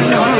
no.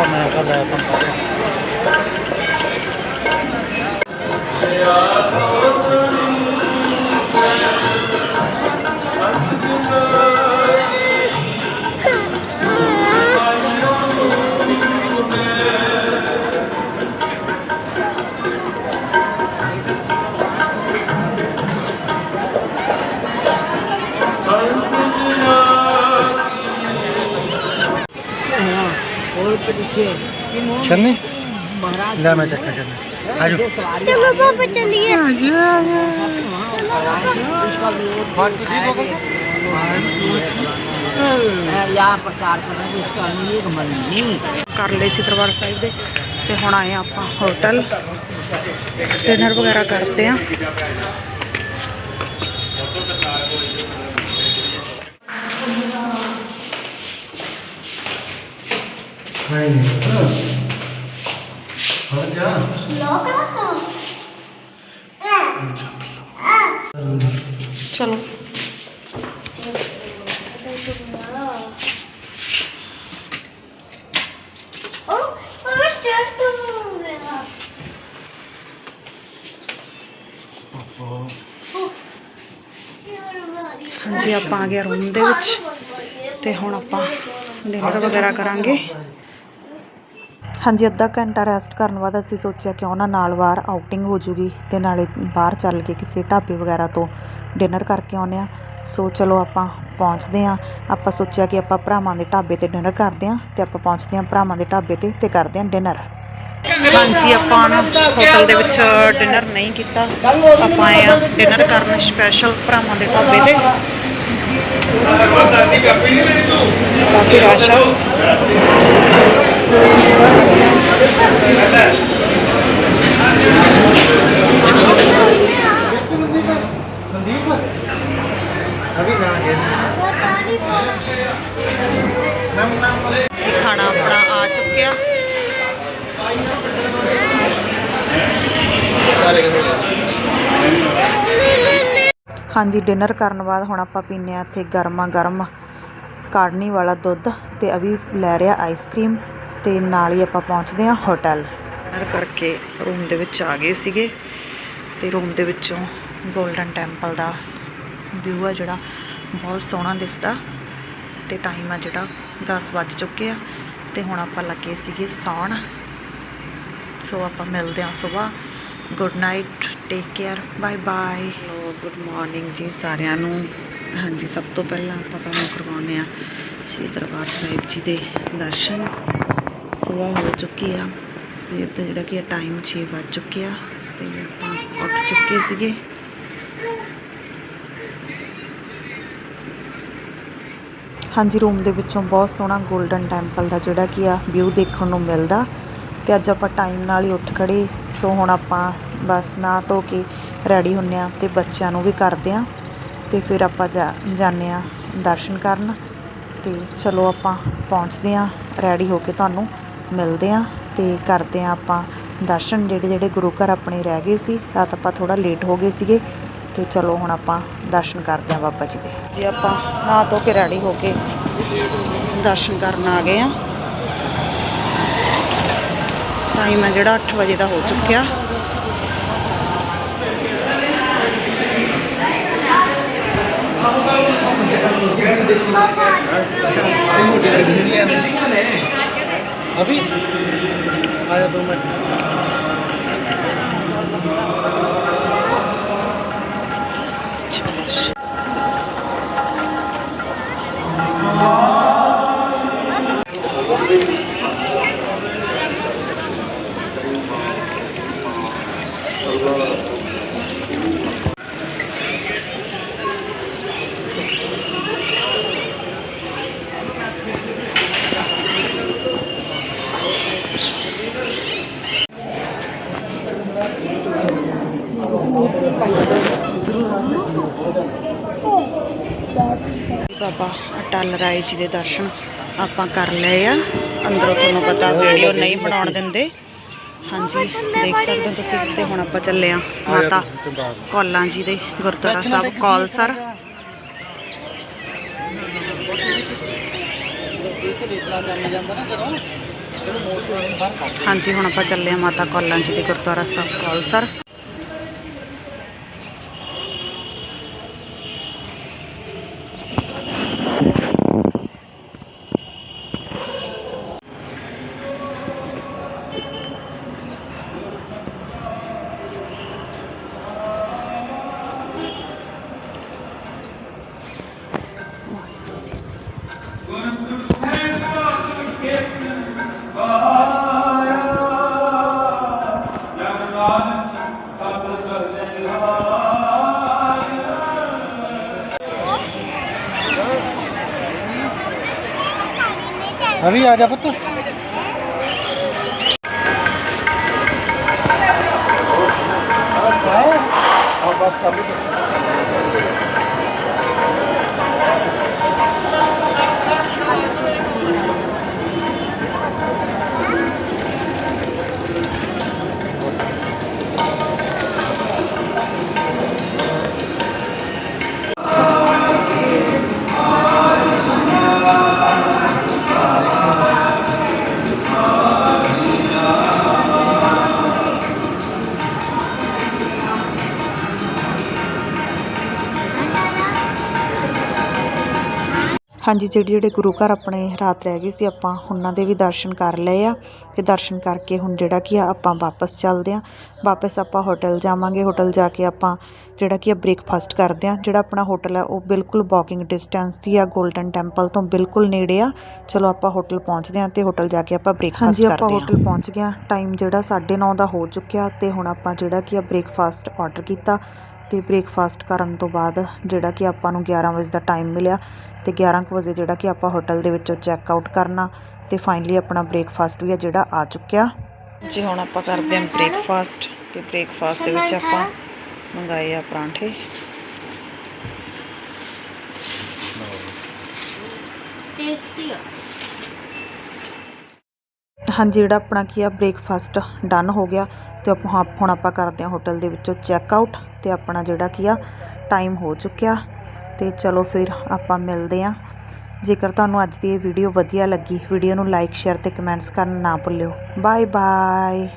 我们放起加油加 ਛੰਨੀ ਲੈ ਮੈਂ ਚੱਕਾ ਛੰਨੀ ਆਜੋ ਚਲੋ ਪਾਪਾ ਚਲਿਏ ਆਜੋ ਆਜੋ ਕਰ ਲਈ ਸੀ ਦਰਬਾਰ ਸਾਹਿਬ ਦੇ ਤੇ ਹੁਣ ਆਏ ਆਪਾਂ ਹੋਟਲ ਡਿਨਰ ਵਗੈਰਾ ਕਰਦੇ ਆ Aynen. Hadi ya. ਲੋਕ ਰੱਖੋ ਚਲੋ। ਉਹ ਮੈਂ ਸਟਾਰਟ ਤੋਂ ਗਿਆ ਹਾਂਜੀ ਆਪਾਂ ਆ ਗਏ ਰੂਮ ਦੇ ਵਿੱਚ ਤੇ ਹੁਣ ਆਪਾਂ ਡਿਨਰ ਵਗੈਰਾ ਕਰਾਂਗੇ। ਹਾਂਜੀ ਅੱਧਾ ਘੰਟਾ ਰੈਸਟ ਕਰਨ ਬਾਅਦ ਅਸੀਂ ਸੋਚਿਆ ਕਿਉਂ ਨਾ ਨਾਲ ਬਾਹਰ ਆਊਟਿੰਗ ਹੋ ਜੂਗੀ ਤੇ ਨਾਲੇ ਬਾਹਰ ਚੱਲ ਕੇ ਕਿਸੇ ਢਾਬੇ ਵਗੈਰਾ ਤੋਂ ਡਿਨਰ ਕਰਕੇ ਆਉਂਦੇ ਆ ਸੋ ਚਲੋ ਆਪਾਂ ਪਹੁੰਚਦੇ ਆ ਆਪਾਂ ਸੋਚਿਆ ਕਿ ਆਪਾਂ ਭਰਾਵਾਂ ਦੇ ਢਾਬੇ ਤੇ ਡਿਨਰ ਕਰਦੇ ਆ ਤੇ ਆਪਾਂ ਪਹੁੰਚਦੇ ਆ ਭਰਾਵਾਂ ਦੇ ਢਾਬੇ ਤੇ ਤੇ ਕਰਦੇ ਆ ਡਿਨਰ ਹਾਂਜੀ ਆਪਾਂ ਨਾ ਹੋਟਲ ਦੇ ਵਿੱਚ ਡਿਨਰ ਨਹੀਂ ਕੀਤਾ। ਆਪਾਂ ਆਏ ਆ ਡਿਨਰ ਕਰਨ ਸਪੈਸ਼ਲ ਭਰਾਵਾਂ ਦੇ ਢਾਬੇ ਤੇ। ਕਾਫੀ ਰਸ਼ ਹਾਂਜੀ ਡਿਨਰ ਕਰਨ ਬਾਅਦ ਹੁਣ ਆਪਾਂ ਪੀਨੇ ਆ ਇੱਥੇ ਗਰਮਾ ਗਰਮ ਕਾੜਨੀ ਵਾਲਾ ਦੁੱਧ ਤੇ ਅਭੀ ਲੈ ਰਿਹਾ ਆਈਸਕ੍ਰੀਮ ਤੇ ਨਾਲ ਹੀ ਆਪਾਂ ਪਹੁੰਚਦੇ ਆ ਹੋਟਲ। ਕਰਕੇ ਰੂਮ ਦੇ ਵਿੱਚ ਆ ਗਏ ਸੀਗੇ ਤੇ ਰੂਮ ਦੇ ਵਿੱਚੋਂ 골ਡਨ ਟੈਂਪਲ ਦਾ ਵਿਊ ਆ ਜਿਹੜਾ ਬਹੁਤ ਸੋਹਣਾ ਦਿਸਦਾ ਤੇ ਟਾਈਮ ਆ ਜਿਹੜਾ 10 ਵੱਜ ਚੁੱਕੇ ਆ ਤੇ ਹੁਣ ਆਪਾਂ ਲੱਗੇ ਸੀਗੇ ਸੌਣ ਸੋ ਆਪਾਂ ਮਿਲਦੇ ਹਾਂ ਸਵੇਰ good night take care bye bye good morning ਜੀ ਸਾਰਿਆਂ ਨੂੰ। ਹਾਂਜੀ ਸਭ ਤੋਂ ਪਹਿਲਾਂ ਆਪਾਂ ਤੁਹਾਨੂੰ ਕਰਵਾਉਂਦੇ ਆ ਸ਼੍ਰੀ ਦਰਬਾਰ ਸਾਹਿਬ ਜੀ ਦੇ ਦਰਸ਼ਨ। ਸੁਬਾਹ ਹੋ ਚੁੱਕੀ ਆ। ਇਹ ਤਾਂ ਜਿਹੜਾ ਕਿ ਟਾਈਮ 6 ਵੱਜ ਚੁੱਕਿਆ ਤੇ ਆਪਾਂ ਉੱਠ ਚੁੱਕੇ ਸੀਗੇ। ਹਾਂਜੀ ਰੂਮ ਦੇ ਵਿੱਚੋਂ ਬਹੁਤ ਸੋਹਣਾ 골ਡਨ ਟੈਂਪਲ ਦਾ ਜਿਹੜਾ ਕਿ ਆ ਵਿਊ ਦੇਖਣ ਨੂੰ ਮਿਲਦਾ। ਤੇ ਅੱਜ ਆਪਾਂ ਟਾਈਮ ਨਾਲ ਹੀ ਉੱਠ ਖੜੇ। ਸੋ ਹੁਣ ਆਪਾਂ ਬਸ ਨਾ ਧੋ ਕੇ ਰੈਡੀ ਹੁੰਨੇ ਆ ਤੇ ਬੱਚਿਆਂ ਨੂੰ ਵੀ ਕਰਦੇ ਆ। ਤੇ ਫਿਰ ਆਪਾਂ ਜਾ ਜਾਂਦੇ ਆ ਦਰਸ਼ਨ ਕਰਨ। ਤੇ ਚਲੋ ਆਪਾਂ ਪਹੁੰਚਦੇ ਆ ਰੈਡੀ ਹੋ ਕੇ ਤੁਹਾਨੂੰ। ਮਿਲਦੇ ਹਾਂ ਅਤੇ ਕਰਦੇ ਹਾਂ ਆਪਾਂ ਦਰਸ਼ਨ। ਜਿਹੜੇ ਜਿਹੜੇ ਗੁਰੂ ਘਰ ਆਪਣੇ ਰਹਿ ਗਏ ਸੀ, ਰਾਤ ਆਪਾਂ ਥੋੜ੍ਹਾ ਲੇਟ ਹੋ ਗਏ ਸੀਗੇ ਤੇ ਚਲੋ ਹੁਣ ਆਪਾਂ ਦਰਸ਼ਨ ਕਰਦੇ ਹਾਂ ਬਾਬਾ ਜੀ ਦੇ। ਜੀ ਆਪਾਂ ਨਹਾ ਧੋ ਕੇ ਰੈਡੀ ਹੋ ਕੇ ਦਰਸ਼ਨ ਕਰਨ ਆ ਗਏ ਆ ਟਾਈਮ ਹੈ ਜਿਹੜਾ 8 ਵਜੇ ਦਾ ਹੋ ਚੁੱਕਿਆ। Tabii. Hala domates. Allah. ਬਾਬਾ ਅਟਲ ਰਾਏ ਜੀ ਦੇ ਦਰਸ਼ਨ ਆਪਾਂ ਕਰ ਲਏ ਆ। ਅੰਦਰੋਂ ਤੁਹਾਨੂੰ ਪਤਾ ਵੀਡੀਓ ਨਹੀਂ ਬਣਾਉਣ ਦਿੰਦੇ। ਹਾਂਜੀ ਦੇਖ ਸਕਦੇ ਹੋ ਤੁਸੀਂ ਤੇ ਹੁਣ ਆਪਾਂ ਚੱਲੇ ਆ ਮਾਤਾ ਕੌਲਾਂ ਜੀ ਦੇ ਗੁਰਦੁਆਰਾ ਸਾਹਿਬ ਕੌਲਸਰ ਹਾਂਜੀ ਹੁਣ ਆਪਾਂ ਚੱਲੇ ਆ ਮਾਤਾ ਕੌਲਾਂ ਜੀ ਦੇ ਗੁਰਦੁਆਰਾ ਸਾਹਿਬ ਕੌਲਸਰ ਅਭੀ ਆ ਜਾ ਪੁੱਤ। ਆਹ ਬਸ ਕਰ ਲਈ ਹਾਂਜੀ ਜਿਹੜੇ ਜਿਹੜੇ ਗੁਰੂ ਘਰ ਆਪਣੇ ਰਾਤ ਰਹਿ ਗਏ ਸੀ ਆਪਾਂ ਉਹਨਾਂ ਦੇ ਵੀ ਦਰਸ਼ਨ ਕਰ ਲਏ ਆ ਤੇ ਦਰਸ਼ਨ ਕਰਕੇ ਹੁਣ ਜਿਹੜਾ ਕੀ ਆ ਆਪਾਂ ਵਾਪਸ ਚੱਲਦੇ ਆ। ਵਾਪਸ ਆਪਾਂ ਹੋਟਲ ਜਾਵਾਂਗੇ ਹੋਟਲ ਜਾ ਕੇ ਆਪਾਂ ਜਿਹੜਾ ਕੀ ਆ ਬ੍ਰੇਕਫਾਸਟ ਕਰਦੇ ਆ। ਜਿਹੜਾ ਆਪਣਾ ਹੋਟਲ ਆ ਉਹ ਬਿਲਕੁਲ ਵਾਕਿੰਗ ਡਿਸਟੈਂਸ ਦੀ ਆ 골ਡਨ ਟੈਂਪਲ ਤੋਂ ਬਿਲਕੁਲ ਨੇੜੇ ਆ। ਚਲੋ ਆਪਾਂ ਹੋਟਲ ਪਹੁੰਚਦੇ ਆ ਤੇ ਹੋਟਲ ਜਾ ਕੇ ਆਪਾਂ ਬ੍ਰੇਕਫਾਸਟ ਹਾਂਜੀ ਕਰਦੇ ਆ। ਆਪਾਂ ਹੋਟਲ ਪਹੁੰਚ ਗਿਆ ਟਾਈਮ ਜਿਹੜਾ 9:30 ਦਾ ਹੋ ਚੁੱਕਿਆ ਤੇ ਹੁਣ ਆਪਾਂ ਜਿਹੜਾ ਕੀ ਆ ਬ੍ਰੇਕਫਾਸਟ ਆਰਡਰ ਕੀਤਾ। ਤੇ ਬ੍ਰੇਕਫਾਸਟ ਕਰਨ ਤੋਂ ਬਾਅਦ ਜਿਹੜਾ ਕਿ ਆਪਾਂ ਨੂੰ 11 ਵਜੇ ਦਾ ਟਾਈਮ ਮਿਲਿਆ ਤੇ 11 ਕੁ ਵਜੇ ਜਿਹੜਾ ਕਿ ਆਪਾਂ ਹੋਟਲ ਦੇ ਵਿੱਚੋਂ ਚੈੱਕ ਆਊਟ ਕਰਨਾ ਤੇ ਫਾਈਨਲੀ ਆਪਣਾ ਬ੍ਰੇਕਫਾਸਟ ਵੀ ਆ ਜਿਹੜਾ ਆ ਚੁੱਕਿਆ। ਜੀ ਹੁਣ ਆਪਾਂ ਕਰਦੇ ਹਾਂ ਬ੍ਰੇਕਫਾਸਟ ਤੇ ਬ੍ਰੇਕਫਾਸਟ ਦੇ ਵਿੱਚ ਆਪਾਂ ਮੰਗਾਏ ਆ ਪਰਾਂਠੇ। ਟੇਸਟੀ ਆ। ਹਾਂਜੀ, ਜਿਹੜਾ ਆਪਣਾ ਕੀ ਆ ਬ੍ਰੇਕਫਾਸਟ ਡਨ ਹੋ ਗਿਆ ਤੇ ਆਪਾਂ ਹੁਣ ਆਪਾਂ ਕਰਦੇ ਹਾਂ ਹੋਟਲ ਦੇ ਵਿੱਚੋਂ ਚੈੱਕ ਆਊਟ ਤੇ ਆਪਣਾ ਜਿਹੜਾ ਕੀ ਆ ਟਾਈਮ ਹੋ ਚੁੱਕਿਆ ਤੇ ਚਲੋ ਫਿਰ ਆਪਾਂ ਮਿਲਦੇ ਹਾਂ। ਜੇਕਰ ਤੁਹਾਨੂੰ ਅੱਜ ਦੀ ਇਹ ਵੀਡੀਓ ਵਧੀਆ ਲੱਗੀ ਵੀਡੀਓ ਨੂੰ ਲਾਈਕ ਸ਼ੇਅਰ ਤੇ ਕਮੈਂਟਸ ਕਰਨਾ ਨਾ ਭੁੱਲਿਓ। Bye bye